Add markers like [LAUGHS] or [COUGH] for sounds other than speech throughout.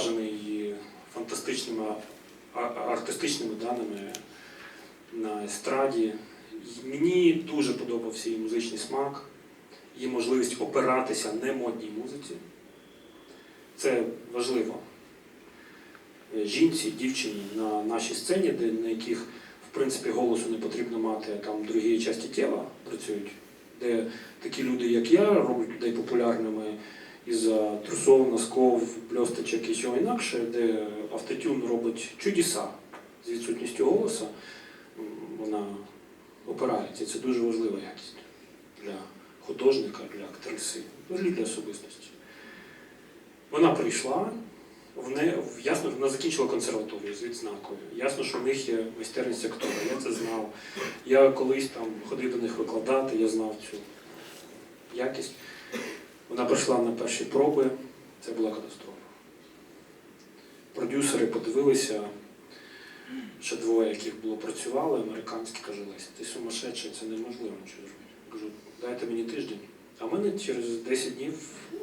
вражений фантастичними артистичними даними на естраді. Мені дуже подобався її музичний смак, її можливість опиратися немодній музиці. Це важливо е, жінці, дівчині на нашій сцені, де, на яких в принципі голосу не потрібно мати, там другі часті тіла працюють, де такі люди, як я, роблять людей популярними із-за трусов, носков, бльосточок і чого інакше, де автотюн робить чудеса з відсутністю голосу, вона опирається. Це дуже важлива якість для художника, для актриси, взагалі для особистості. Вона прийшла, в ясно, вона закінчила консерваторію з відзнакою. Ясно, що в них є майстерність актора, я це знав. Я колись там ходив до них викладати, я знав цю якість. Вона прийшла на перші проби, це була катастрофа. Продюсери подивилися, ще двоє, яких було працювали, американські кажуть, ти сумасшедший, це неможливо нічого зробити. Кажу, дайте мені тиждень. А в мене через 10 днів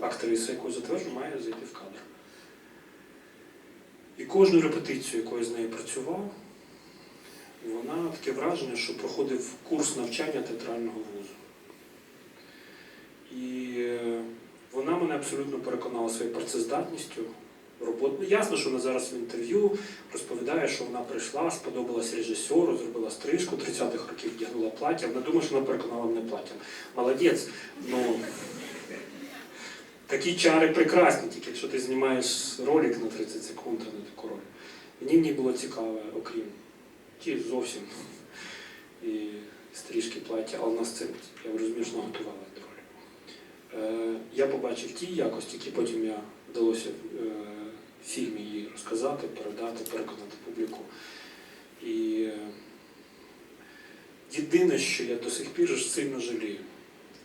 актриса, яку затверджу, має зайти в кадр. І кожну репетицію, якою з нею працював, вона таке враження, що проходив курс навчання театрального вузу. І е, вона мене абсолютно переконала своєю працездатністю. Робот... Ну, Ясно, що вона зараз в інтерв'ю розповідає, що вона прийшла, сподобалась режисеру, зробила стрижку 30-х років, вдягнула плаття. Вона думає, що вона переконала мене платтям. Молодець. Ну, такі чари прекрасні, тільки якщо ти знімаєш ролик на 30 секунд, а не таку роль. Мені в ній було цікаве, окрім ті зовсім і стрижки плаття, але на сцені, я розумію, що вона готувала я побачив ті якості, які потім я вдалося е, в фільмі її розказати, передати, переконати публіку. І е, єдине, що я до сих пір сильно жалію,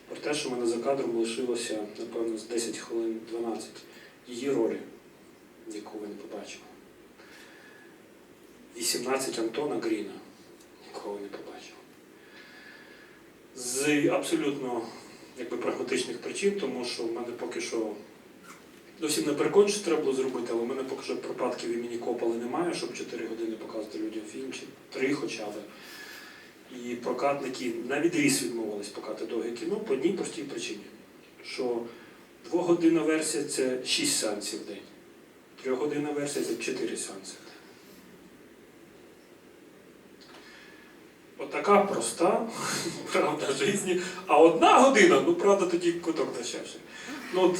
про те, що в мене за кадром лишилося, напевно, з 10 хвилин 12 її ролі, яку ви не побачили. 18 Антона Гріна, якого не побачили. З абсолютно якби, прагматичних причин, тому що в мене поки що зовсім не переконаний, що треба було зробити, але в мене поки що припадків імені Копали немає, щоб 4 години показувати людям фільм, чи 3 хоча б. І прокатники на відріз відмовились показати довге кіно по одній простій причині, що двогодинна версія це 6 сеансів в день, трьохгодинна версія це 4 сеанси в день. Отака проста правда житті, а одна година, ну правда, тоді куток дешевший. Ну,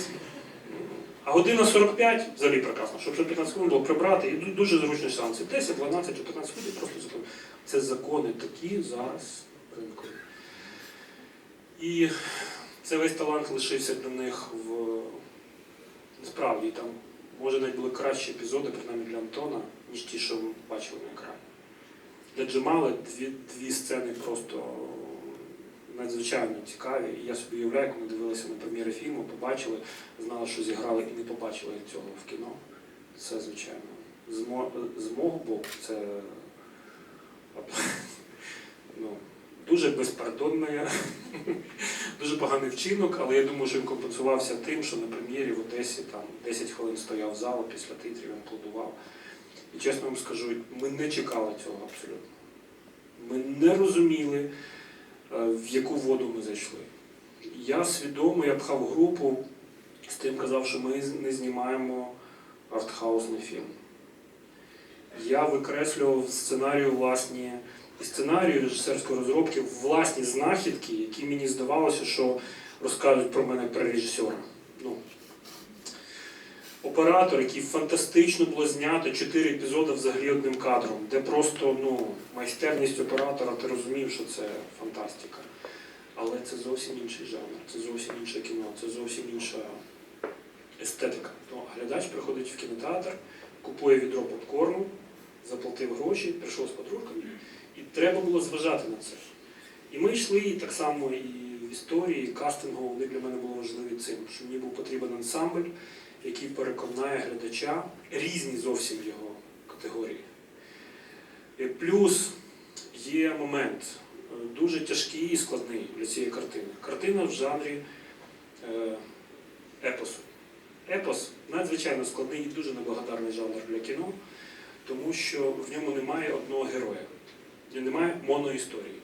а година 45 взагалі прекрасно, щоб ще 15 хвилин було прибрати, і дуже зручні шанси. 10, 12, 14 хвилин просто закон. Це закони такі зараз ринкові. І це весь талант лишився для них в насправді там, може навіть були кращі епізоди, принаймні для Антона, ніж ті, що ми бачили на екрані. Для Джамали дві, дві сцени просто надзвичайно цікаві. І я собі уявляю, ми дивилися на прем'єри фільму, побачили, знали, що зіграли і не побачили цього в кіно. Це, звичайно, з, мо, мого боку, це [LAUGHS] ну, дуже безпардонне, [LAUGHS] дуже поганий вчинок, але я думаю, що він компенсувався тим, що на прем'єрі в Одесі там 10 хвилин стояв зал, після титрів він аплодував. І чесно вам скажу, ми не чекали цього абсолютно. Ми не розуміли, е, в яку воду ми зайшли. Я свідомо, я пхав групу з тим казав, що ми не знімаємо артхаусний фільм. Я викреслював сценарію власні і сценарію режисерської розробки власні знахідки, які мені здавалося, що розкажуть про мене про режисера. Ну, оператор, який фантастично було знято чотири епізоди взагалі одним кадром, де просто ну, майстерність оператора, ти розумів, що це фантастика. Але це зовсім інший жанр, це зовсім інше кіно, це зовсім інша естетика. Ну, глядач приходить в кінотеатр, купує відро попкорну, заплатив гроші, прийшов з подружками, і треба було зважати на це. І ми йшли так само і в історії, і кастингу вони для мене було важливі цим, що мені був потрібен ансамбль, який переконає глядача різні зовсім його категорії. І плюс є момент е, дуже тяжкий і складний для цієї картини. Картина в жанрі е, епосу. Епос надзвичайно складний і дуже неблагодарний жанр для кіно, тому що в ньому немає одного героя, немає моноісторії.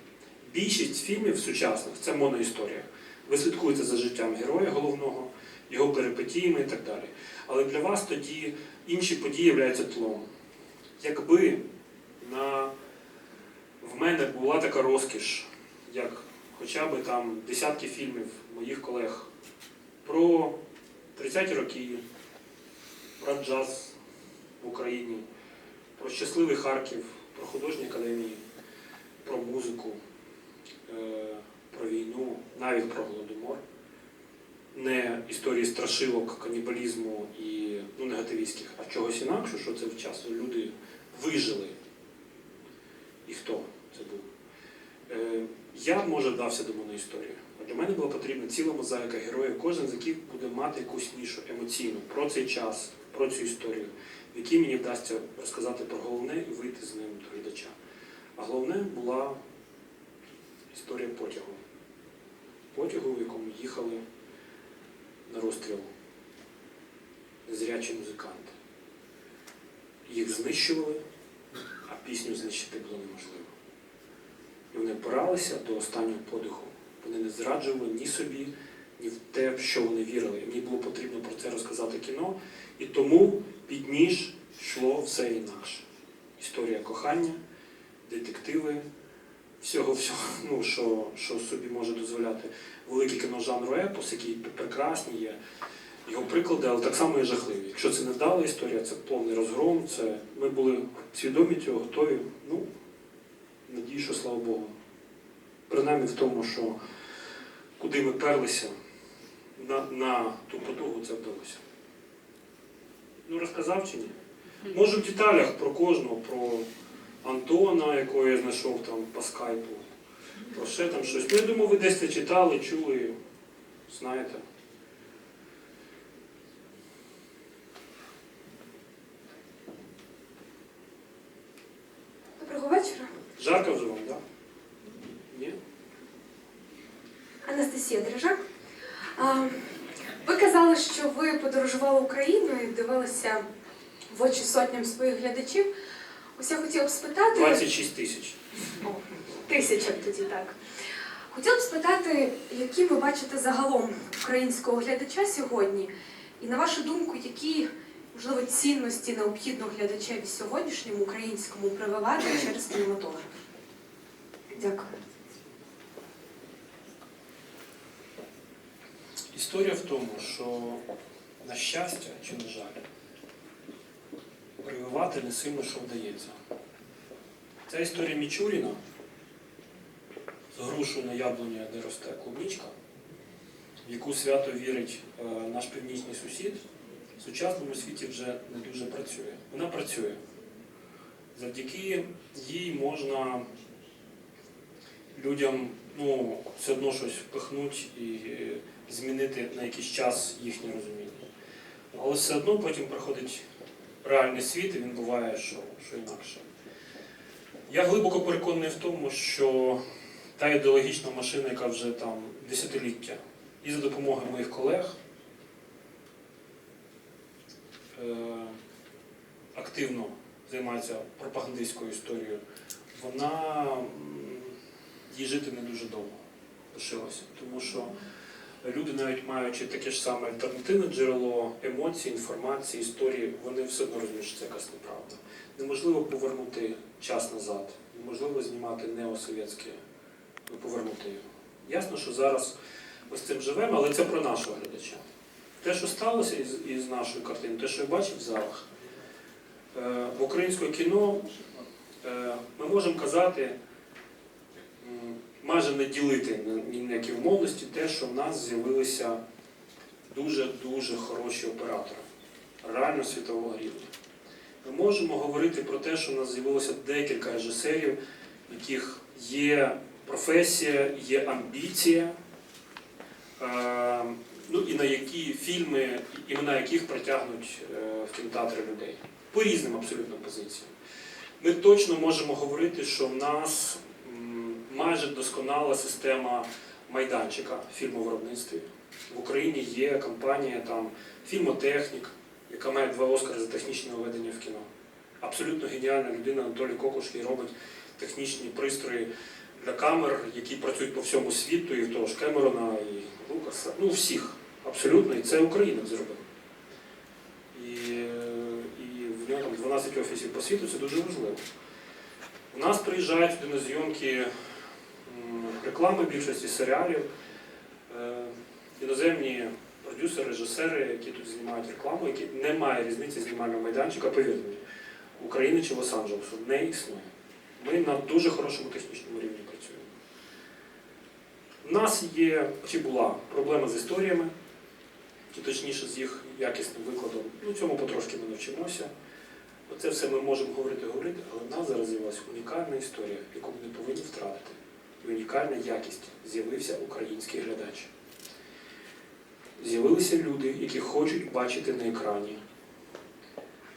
Більшість фільмів сучасних це моноісторія. Ви слідкуєте за життям героя головного, його перипетіями і так далі. Але для вас тоді інші події являються тлом. Якби на... в мене була така розкіш, як хоча б там десятки фільмів моїх колег про 30-ті роки, про джаз в Україні, про щасливий Харків, про художні академії, про музику, е, про війну, навіть про голодомор. Не історії страшилок, канібалізму і ну, негативістських, а чогось інакше, що це в час люди вижили. І хто це був? Е, я може, вдався до моноісторії. А для мене була потрібна ціла мозаїка героїв, кожен з яких буде мати якусь нішу емоційну про цей час, про цю історію, в якій мені вдасться розказати про головне і вийти з ним до глядача. А головне була історія потягу. Потягу, в якому їхали на розстріл незрячі музиканти. Їх знищували, а пісню знищити було неможливо. І вони опиралися до останнього подиху. Вони не зраджували ні собі, ні в те, в що вони вірили. І Мені було потрібно про це розказати кіно. І тому під ніж йшло все інакше. Історія кохання, детективи, всього, всього, ну, що, що собі може дозволяти велике кіно жанру епос, які прекрасні є. Його приклади, але так само і жахливі. Якщо це не вдала історія, це повний розгром. Це ми були свідомі цього, готові. Ну, надію, що слава Богу. Принаймні в тому, що куди ми перлися, на, на ту потугу це вдалося. Ну, розказав чи ні? Може в деталях про кожного, про Антона, якого я знайшов там по скайпу, про ще там щось. Ну, я думаю, ви десь це читали, чули, знаєте. Доброго вечора. Жарко вже вам, так? Да? Ні? Анастасія Дрижак. А, Ви казали, що ви подорожували Україною і дивилися в очі сотням своїх глядачів. Ось я хотіла б спитати. 26 тисяч. О, тисяча тоді так. Хотіла б спитати, яким ви бачите загалом українського глядача сьогодні, і на вашу думку, які можливо цінності необхідно глядачеві сьогоднішньому українському прививати через кінематограф? Дякую. Історія в тому, що на щастя чи на жаль, прививати не сильно що вдається. Ця історія Мічуріна з грушу на яблуні, де росте клубничка, в яку свято вірить е, наш північний сусід, в сучасному світі вже не дуже працює. Вона працює. Завдяки їй можна людям ну, все одно щось впихнути і е, змінити на якийсь час їхнє розуміння. Але все одно потім приходить реальний світ, і він буває, що, що інакше. Я глибоко переконаний в тому, що та ідеологічна машина, яка вже там десятиліття, і за допомогою моїх колег е, активно займається пропагандистською історією, вона їй жити не дуже довго лишилося. Тому що люди, навіть маючи таке ж саме альтернативне джерело емоцій, інформації, історії, вони все одно розуміють, що це якась неправда. Неможливо повернути час назад, неможливо знімати неосовєтське, ну, повернути його. Ясно, що зараз ми з цим живемо, але це про нашого глядача. Те, що сталося із, із нашою картиною, те, що я бачив в залах, е, в українському кіно е, ми можемо казати, майже не ділити ні на які умовності, те, що в нас з'явилися дуже-дуже хороші оператори, реально світового рівня. Ми можемо говорити про те, що в нас з'явилося декілька режисерів, в яких є професія, є амбіція, е, ну і на які фільми, імена яких притягнуть е, в кінотеатри людей. По різним абсолютно позиціям. Ми точно можемо говорити, що в нас майже досконала система майданчика в фільмовиробництві. В Україні є компанія там Фільмотехнік, яка має два Оскари за технічне виведення в кіно. Абсолютно геніальна людина Анатолій Кокуш, який робить технічні пристрої для камер, які працюють по всьому світу, і того ж Кемерона, і Лукаса. Ну, всіх. Абсолютно. І це Українець зробив. І, і в нього там 12 офісів по світу, це дуже важливо. У нас приїжджають на зйомки реклами більшості серіалів, е, іноземні продюсери, режисери, які тут знімають рекламу, які немає різниці знімального майданчика, повірте України чи Лос-Анджелесу, не існує. Ми на дуже хорошому технічному рівні працюємо. У нас є чи була проблема з історіями, чи точніше з їх якісним викладом. Ну, цьому потрошки ми навчимося. Оце все ми можемо говорити, говорити, але в нас зараз з'явилася унікальна історія, яку ми не повинні втратити. І унікальна якість. З'явився український глядач. З'явилися люди, які хочуть бачити на екрані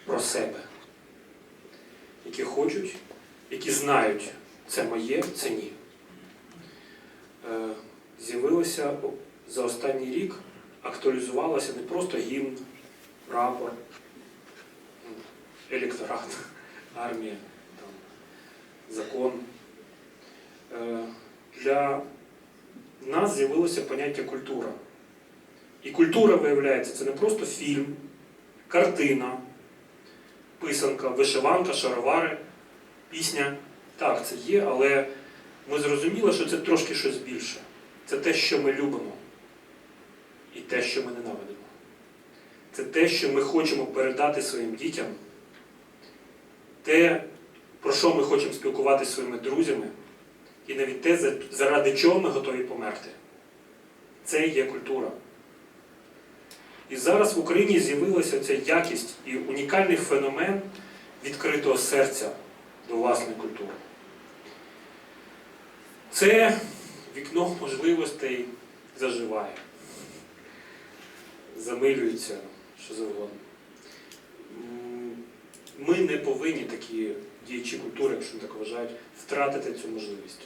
про себе, які хочуть, які знають, це моє, це ні. Е, З'явилося за останній рік, актуалізувалося не просто гімн, прапор, електорат, [LAUGHS] армія, там, закон. Е, Для нас з'явилося поняття культура. І культура, виявляється, це не просто фільм, картина, писанка, вишиванка, шаровари, пісня. Так, це є, але ми зрозуміли, що це трошки щось більше. Це те, що ми любимо, і те, що ми ненавидимо. Це те, що ми хочемо передати своїм дітям, те, про що ми хочемо спілкуватися зі своїми друзями, і навіть те, заради чого ми готові померти. Це є культура. І зараз в Україні з'явилася ця якість і унікальний феномен відкритого серця до власної культури. Це вікно можливостей заживає, замилюється, що завгодно. Ми не повинні такі діячі культури, якщо так вважають, втратити цю можливість.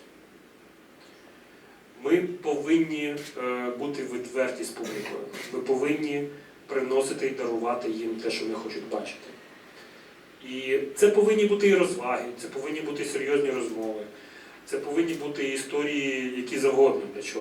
Ми повинні е, бути відверті з публікою. Ми повинні приносити і дарувати їм те, що вони хочуть бачити. І це повинні бути і розваги, це повинні бути серйозні розмови, це повинні бути історії, які завгодно для чого.